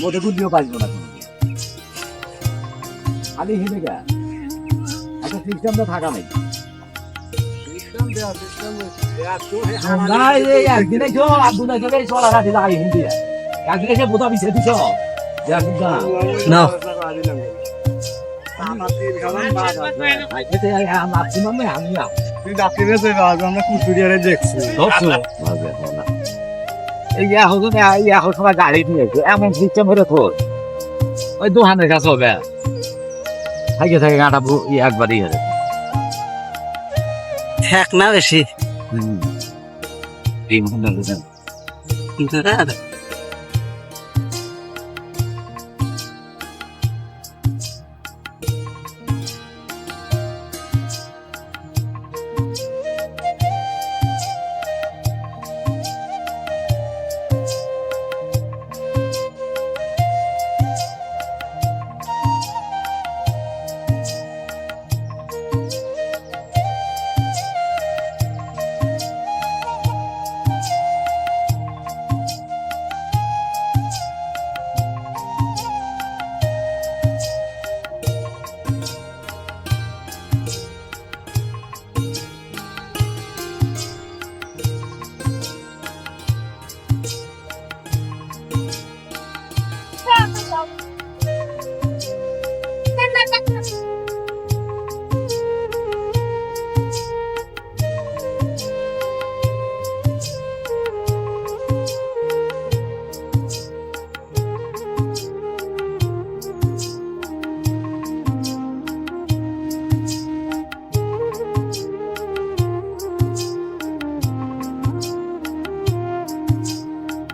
মোটে গুলিও বাঁচবো না খালি হেঁটে গা একটা সিস্টেম তো থাকা নাই। না এই একদিনে সে বোধা দিছ না। আমরা কুচুরিয়ারে দেখছি এই ইয়া এখন সবাই গাড়ি নিয়েছে এমন সিস্টেম হলে তোর ওই দোকানের কাছে হবে থাকে থাকে গাঁটা একবারই ইয়ে ঠেক না বেশি হুম তিন ঘণ্টা কিন্তু